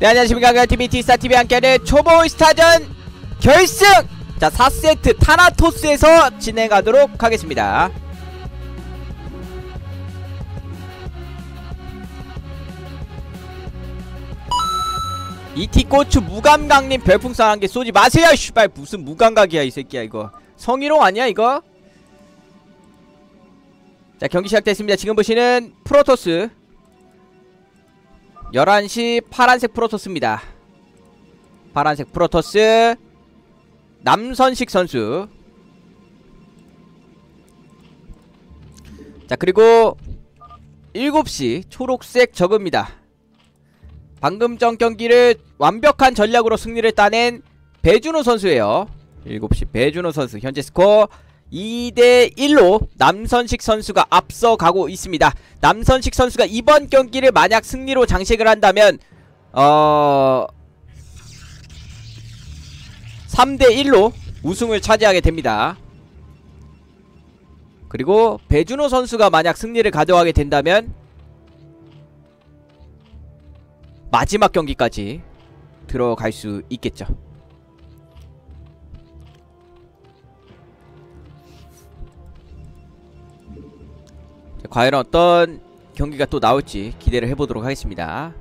네 안녕하십니까. TV 티스타TV 함께하는 초보스타전 결승! 자 4세트 타나토스에서 진행하도록 하겠습니다. 이티 고추 무감각님 별풍선 한 개 쏘지 마세요. 씨발 무슨 무감각이야 이 새끼야 이거. 성희롱 아니야 이거? 자 경기 시작됐습니다. 지금 보시는 프로토스 11시 파란색 프로토스입니다. 파란색 프로토스 남선식 선수. 자 그리고 7시 초록색 저그입니다. 방금 전 경기를 완벽한 전략으로 승리를 따낸 배준호 선수예요. 7시 배준호 선수 현재 스코어 2대1로 남선식 선수가 앞서가고 있습니다. 남선식 선수가 이번 경기를 만약 승리로 장식을 한다면 어... 3대1로 우승을 차지하게 됩니다. 그리고 배준호 선수가 만약 승리를 가져가게 된다면 마지막 경기까지 들어갈 수 있겠죠 과연 어떤 경기가 또 나올지 기대를 해보도록 하겠습니다.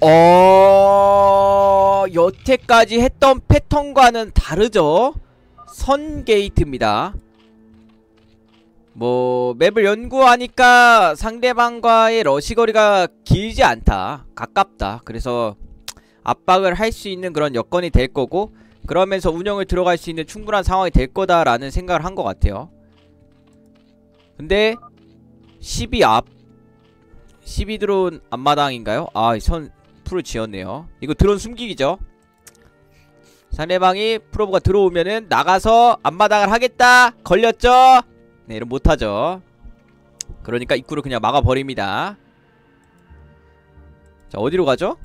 어... 여태까지 했던 패턴과는 다르죠? 선 게이트입니다. 뭐 맵을 연구하니까 상대방과의 러시거리가 길지 않다 가깝다. 그래서 압박을 할 수 있는 그런 여건이 될 거고 그러면서 운영을 들어갈 수 있는 충분한 상황이 될 거다라는 생각을 한 것 같아요 근데 12 앞 12드론 앞마당인가요? 아 선 풀을 지었네요. 이거 드론 숨기기죠? 상대방이 프로브가 들어오면은 나가서 앞마당을 하겠다. 걸렸죠? 네 이런 못하죠. 그러니까 입구를 그냥 막아버립니다. 자 어디로 가죠?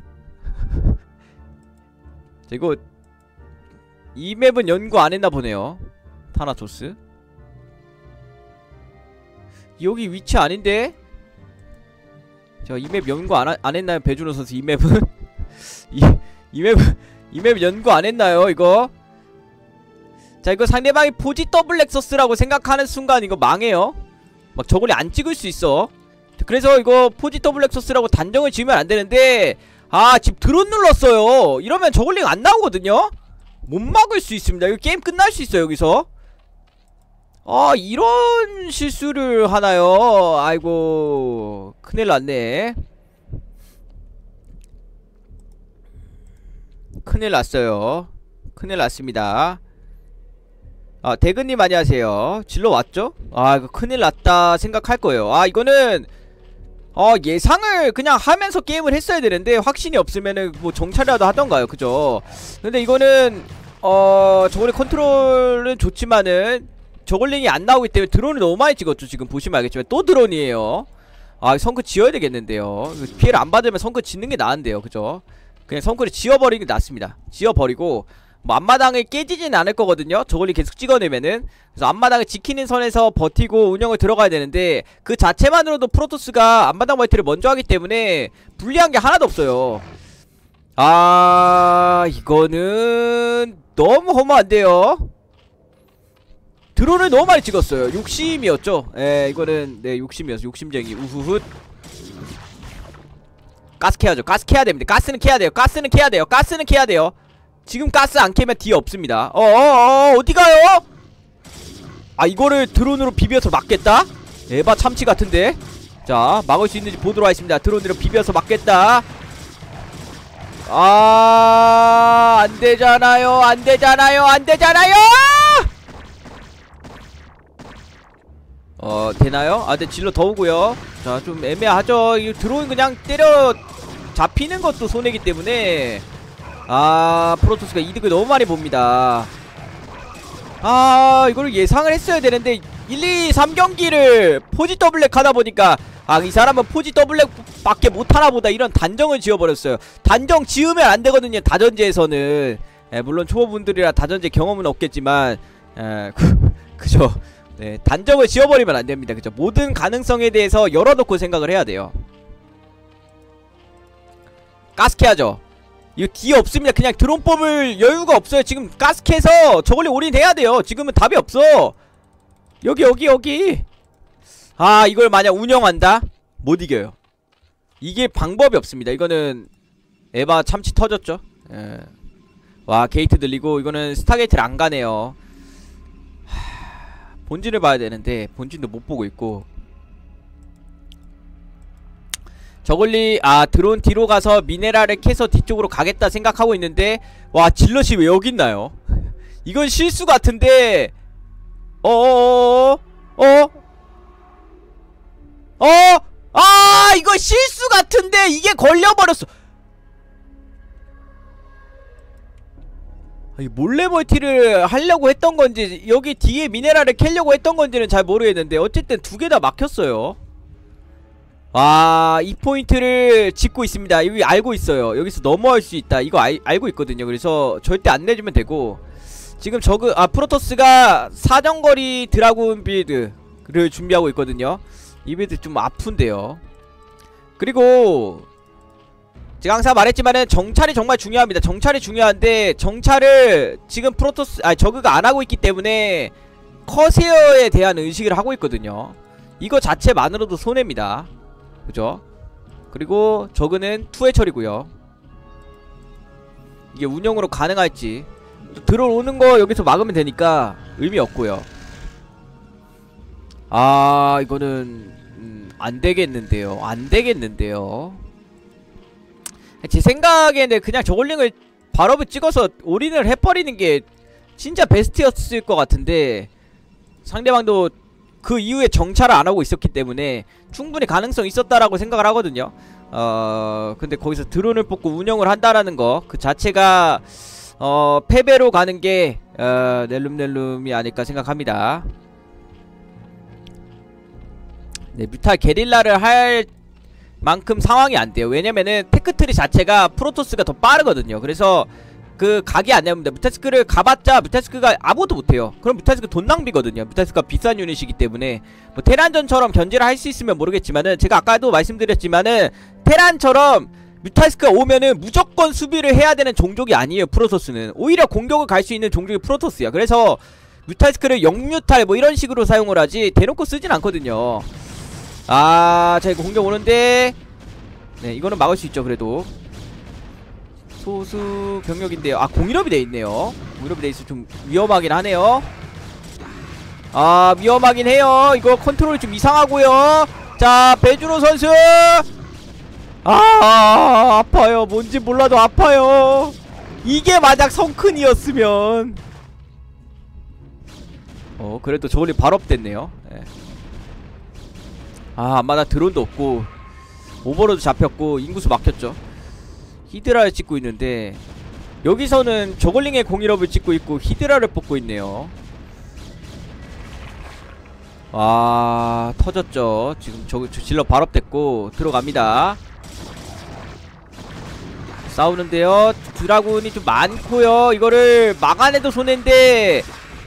자 이거 이 맵은 연구 안 했나 보네요. 타나토스 여기 위치 아닌데? 저이맵 연구 안, 안 했나요? 배준호 선수 이 맵은? 이, 이 맵은 이맵 연구 안 했나요? 이거? 자 이거 상대방이 포지 더블 렉서스라고 생각하는 순간 이거 망해요 막 저걸리 안 찍을 수 있어 그래서 이거 포지 더블 렉서스라고 단정을 지으면 안 되는데 아 지금 드론 눌렀어요 이러면 저글링 안 나오거든요 못 막을 수 있습니다 이거 게임 끝날 수 있어요 여기서 아 이런 실수를 하나요? 아이고 큰일 났네. 큰일 났어요. 큰일 났습니다. 아 대근님 안녕하세요. 질러 왔죠? 아 이거 큰일 났다 생각할 거예요. 아 이거는 어 예상을 그냥 하면서 게임을 했어야 되는데 확신이 없으면은 뭐 정찰이라도 하던가요? 그죠? 근데 이거는 어 저번에 컨트롤은 좋지만은 저글링이 안 나오기 때문에 드론을 너무 많이 찍었죠 지금. 보시면 알겠지만 또 드론이에요. 아 성크 지어야 되겠는데요. 피해를 안 받으면 성크 짓는 게 나은데요 그죠? 그냥 성크를 지어버리는 게 낫습니다. 지어버리고 뭐 앞마당을 깨지진 않을 거거든요. 저걸리 계속 찍어내면은. 그래서 앞마당을 지키는 선에서 버티고 운영을 들어가야 되는데 그 자체만으로도 프로토스가 앞마당 멀티를 먼저 하기 때문에 불리한 게 하나도 없어요. 아 이거는 너무 허무한데요 드론을 너무 많이 찍었어요. 욕심이었죠? 예 이거는 네 욕심이었어 욕심쟁이. 우후훗. 가스 캐야죠. 가스 캐야 됩니다. 가스는 캐야 돼요. 가스는 캐야 돼요. 가스는 캐야 돼요. 지금 가스 안 캐면 뒤에 없습니다. 어어 어 어, 디 가요? 아 이거를 드론으로 비벼서 막겠다? 에바 참치 같은데? 자 막을 수 있는지 보도록 하겠습니다. 드론으로 비벼서 막겠다. 아 안 되잖아요. 안 되잖아요. 안 되잖아요 어 되나요? 아 근데 질러 더우고요. 자 좀 애매하죠. 이 드론 그냥 때려 잡히는 것도 손해기 때문에. 아 프로토스가 이득을 너무 많이 봅니다. 아 이거를 예상을 했어야 되는데 1, 2, 3경기를 포지 더블랙 하다보니까 아 이 사람은 포지 더블랙 밖에 못하나보다 이런 단정을 지어버렸어요. 단정 지으면 안되거든요 다전제에서는. 에, 물론 초보분들이라 다전제 경험은 없겠지만 에, 그, 그죠 네 단정을 지어버리면 안됩니다. 그죠? 모든 가능성에 대해서 열어놓고 생각을 해야 돼요. 가스케하죠. 이거 뒤에 없습니다. 그냥 드론 뽑을 여유가 없어요. 지금 가스케해서 저걸리 올인해야 돼요. 지금은 답이 없어. 여기 여기 여기. 아 이걸 만약 운영한다? 못 이겨요. 이게 방법이 없습니다. 이거는 에바 참치 터졌죠? 예. 와 게이트 들리고 이거는 스타게이트를 안 가네요. 하... 본진을 봐야 되는데 본진도 못 보고 있고 저글리 아 드론 뒤로 가서 미네랄을 캐서 뒤쪽으로 가겠다 생각하고 있는데 와 질럿이 왜 여기 있나요? 이건 실수 같은데 어어어어 어? 어? 아 이거 실수 같은데 이게 걸려버렸어 몰래 멀티를 하려고 했던 건지 여기 뒤에 미네랄을 캐려고 했던 건지는 잘 모르겠는데 어쨌든 두 개 다 막혔어요 와, 이 포인트를 짚고 있습니다. 여기 알고 있어요. 여기서 넘어갈 수 있다. 이거 알, 알고 있거든요. 그래서 절대 안 내주면 되고 지금 저그 아 프로토스가 사정거리 드라군 빌드를 준비하고 있거든요. 이 빌드 좀 아픈데요. 그리고 제가 항상 말했지만은 정찰이 정말 중요합니다. 정찰이 중요한데 정찰을 지금 프로토스 아 저그가 안 하고 있기 때문에 커세어에 대한 의식을 하고 있거든요. 이거 자체만으로도 손해입니다. 그죠? 그리고 저그는 투회 처리고요 이게 운영으로 가능할지 들어오는 거 여기서 막으면 되니까 의미 없고요 아 이거는 음, 안 되겠는데요 안 되겠는데요 제 생각에는 그냥 저글링을 발업을 찍어서 올인을 해버리는 게 진짜 베스트였을 것 같은데 상대방도 그 이후에 정찰을 안 하고 있었기 때문에 충분히 가능성 있었다라고 생각을 하거든요. 어 근데 거기서 드론을 뽑고 운영을 한다라는 거 그 자체가 어 패배로 가는 게 어, 넬룸넬룸이 아닐까 생각합니다. 네 뮤탈 게릴라를 할 만큼 상황이 안 돼요. 왜냐면은 테크트리 자체가 프로토스가 더 빠르거든요. 그래서 그 각이 안 나옵니다. 뮤타스크를 가봤자 뮤타스크가 아무것도 못해요. 그럼 뮤타스크 돈 낭비거든요. 뮤타스크가 비싼 유닛이기 때문에. 뭐 테란전처럼 견제를 할 수 있으면 모르겠지만은 제가 아까도 말씀드렸지만은 테란처럼 뮤타스크가 오면은 무조건 수비를 해야 되는 종족이 아니에요 프로토스는. 오히려 공격을 갈 수 있는 종족이 프로토스야. 그래서 뮤타스크를 영뮤탈 뭐 이런 식으로 사용을 하지 대놓고 쓰진 않거든요 아 자 이거 공격 오는데. 네 이거는 막을 수 있죠 그래도. 소수 병력인데요. 아 공일업이 돼 있네요. 공일업이 돼 있어 좀 위험하긴 하네요. 아 위험하긴 해요. 이거 컨트롤 좀 이상하고요. 자 배준호 선수. 아 아파요. 뭔지 몰라도 아파요. 이게 만약 성큰이었으면. 어 그래도 저걸리 발업됐네요 네. 아 안마다 드론도 없고 오버로드 잡혔고 인구수 막혔죠. 히드라를 찍고 있는데 여기서는 저글링의 공일업을 찍고 있고 히드라를 뽑고 있네요. 와 터졌죠. 지금 저, 저 질러 발업됐고 들어갑니다. 싸우는데요. 드라군이 좀 많고요. 이거를 막아내도 손해인데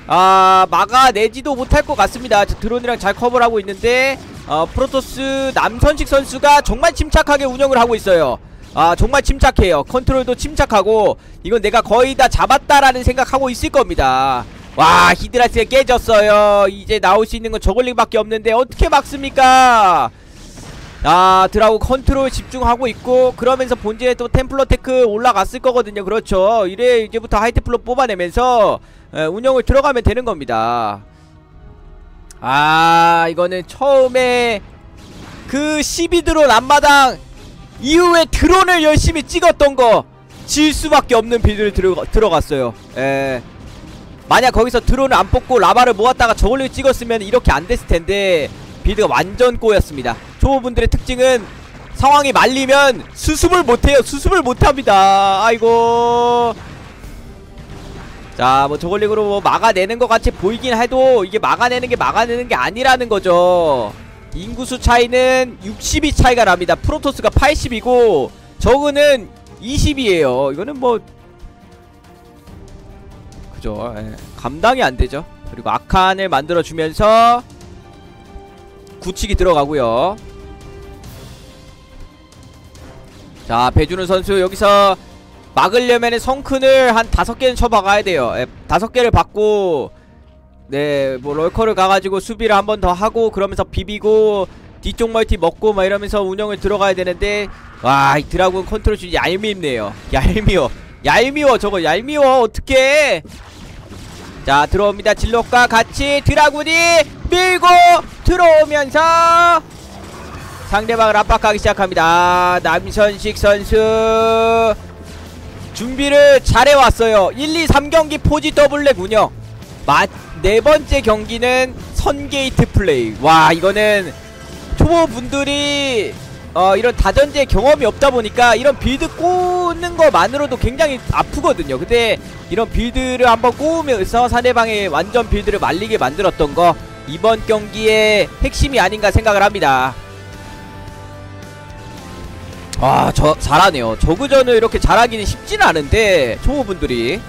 아 막아내지도 못할 것 같습니다. 저 드론이랑 잘 커버를 하고 있는데 어, 프로토스 남선식 선수가 정말 침착하게 운영을 하고 있어요. 아 정말 침착해요. 컨트롤도 침착하고 이건 내가 거의 다 잡았다라는 생각하고 있을 겁니다. 와 히드라스가 깨졌어요. 이제 나올 수 있는 건 저글링밖에 없는데 어떻게 막습니까? 아 드라고 컨트롤 집중하고 있고 그러면서 본진에 또 템플러 테크 올라갔을 거거든요. 그렇죠. 이래 이제부터 하이테플러 뽑아내면서 에, 운영을 들어가면 되는 겁니다 아 이거는 처음에 그 12드론 앞마당 이후에 드론을 열심히 찍었던 거 질 수밖에 없는 빌드를 들어가, 들어갔어요. 에 만약 거기서 드론을 안 뽑고 라바를 모았다가 저걸로 찍었으면 이렇게 안 됐을 텐데 빌드가 완전 꼬였습니다. 초보분들의 특징은 상황이 말리면 수습을 못해요. 수습을 못합니다. 아이고 자 뭐 저걸링으로 뭐 막아내는 것 같이 보이긴 해도 이게 막아내는 게 막아내는 게 아니라는 거죠. 인구수 차이는 60이 차이가 납니다. 프로토스가 80이고 저그는 20이에요. 이거는 뭐 그죠? 예. 감당이 안 되죠. 그리고 아칸을 만들어주면서 굳히기 들어가고요. 자 배준호 선수 여기서 막으려면 성큰을 한 다섯 개는 쳐박아야 돼요. 예, 다섯 개를 받고 네 뭐 럴커를 가가지고 수비를 한 번 더 하고 그러면서 비비고 뒤쪽 멀티 먹고 막 이러면서 운영을 들어가야 되는데 와 이 드라군 컨트롤 슛이 얄밉네요. 얄미워. 얄미워 저거 얄미워. 어떡해. 자 들어옵니다. 진lok과 같이 드라군이 밀고 들어오면서 상대방을 압박하기 시작합니다. 아, 남선식 선수 준비를 잘해왔어요. 1, 2, 3경기 포지 더블랙 운영. 마, 네 번째 경기는 선게이트 플레이. 와 이거는 초보분들이 어 이런 다전제 경험이 없다 보니까 이런 빌드 꼬는 것만으로도 굉장히 아프거든요. 근데 이런 빌드를 한번 꼬으면서 상대방의 완전 빌드를 말리게 만들었던 거 이번 경기의 핵심이 아닌가 생각을 합니다 와, 저 잘하네요. 저그전을 이렇게 잘하기는 쉽지는 않은데 초보분들이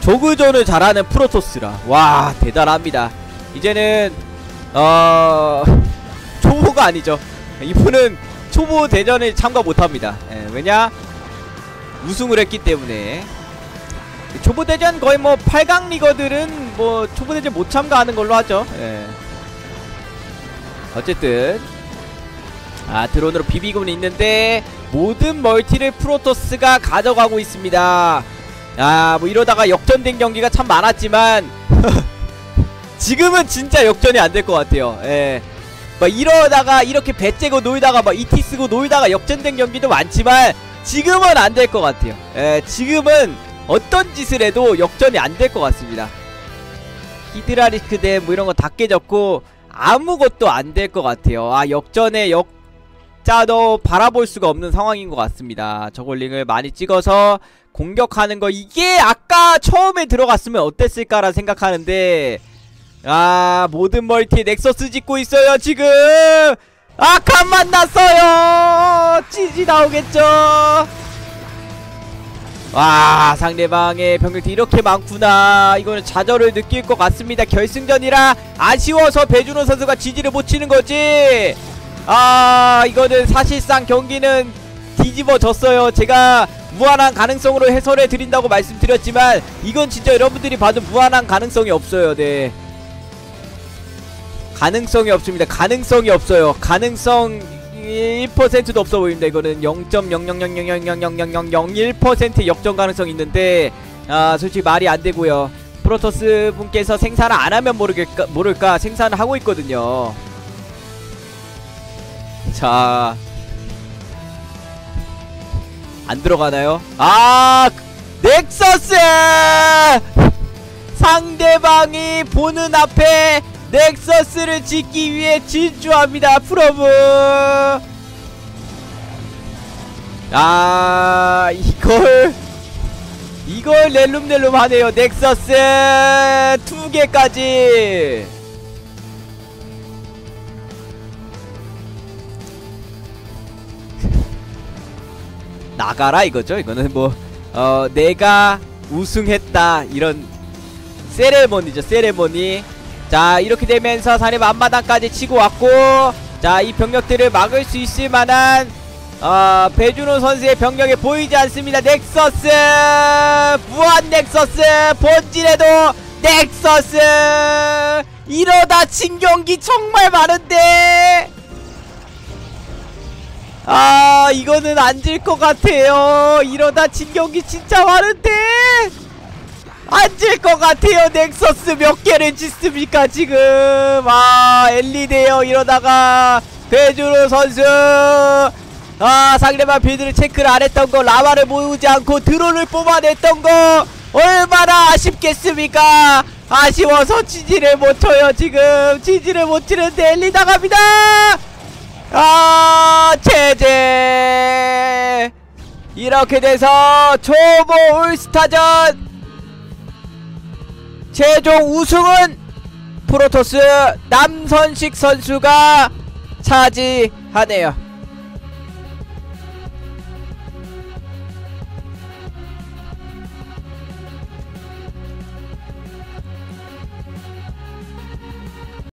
저그전을 잘하는 프로토스라. 와, 대단합니다. 이제는 어 초보가 아니죠. 이분은 초보 대전에 참가 못합니다. 예, 왜냐? 우승을 했기 때문에 초보 대전 거의 뭐 8강 리거들은 뭐 초보 대전 못 참가하는 걸로 하죠. 예. 어쨌든 아 드론으로 비비고는 있는데 모든 멀티를 프로토스가 가져가고 있습니다. 아 뭐 이러다가 역전된 경기가 참 많았지만 지금은 진짜 역전이 안 될 것 같아요. 예. 막 이러다가 이렇게 배째고 놀다가 막 이티 쓰고 놀다가 역전된 경기도 많지만 지금은 안 될 것 같아요. 예, 지금은 어떤 짓을 해도 역전이 안 될 것 같습니다. 히드라리스크 대뭐 이런 거 다 깨졌고 아무것도 안 될 것 같아요. 아 역전에 역 자도 바라볼 수가 없는 상황인 것 같습니다. 저글링을 많이 찍어서 공격하는 거. 이게 아까 처음에 들어갔으면 어땠을까라 생각하는데 아 모든 멀티 넥서스 짓고 있어요 지금! 아칸 만났어요! 찌지 나오겠죠? 와 상대방의 병력이 이렇게 많구나. 이거는 좌절을 느낄 것 같습니다. 결승전이라 아쉬워서 배준호 선수가 지지를 못 치는 거지 아 이거는 사실상 경기는 뒤집어졌어요. 제가 무한한 가능성으로 해설해 드린다고 말씀드렸지만 이건 진짜 여러분들이 봐도 무한한 가능성이 없어요. 네. 가능성이 없습니다. 가능성이 없어요. 가능성 1%도 없어 보입니다 이거는. 0.000000001% 역전 가능성 있는데 아 솔직히 말이 안 되고요. 프로토스 분께서 생산을 안 하면 모르겠까 모를까 생산을 하고 있거든요 자. 안 들어가나요? 아! 넥서스! 상대방이 보는 앞에 넥서스를 짓기 위해 질주합니다. 프로브. 아, 이걸 이걸 낼름낼름 하네요. 넥서스 두 개까지. 나가라 이거죠. 이거는 뭐 어, 내가 우승했다 이런 세레모니죠. 세레모니. 자 이렇게 되면서 사립 앞마당까지 치고 왔고 자 이 병력들을 막을 수 있을 만한 어, 배준호 선수의 병력에 보이지 않습니다. 넥서스 무한 넥서스 본질에도 넥서스 이러다 진 경기 정말 많은데 아 이거는 안 질 것 같아요. 이러다 진 경기 진짜 많은데? 안 질 것 같아요. 넥서스 몇 개를 짓습니까 지금? 아 엘리데요 이러다가 배주로 선수. 아 상대방 빌드를 체크를 안 했던 거 라마를 모으지 않고 드론을 뽑아냈던 거 얼마나 아쉽겠습니까? 아쉬워서 지지를 못 쳐요 지금. 지지를 못 치는데 엘리 나갑니다 아 제재 이렇게 돼서 초보 올스타전 최종 우승은 프로토스 남선식 선수가 차지하네요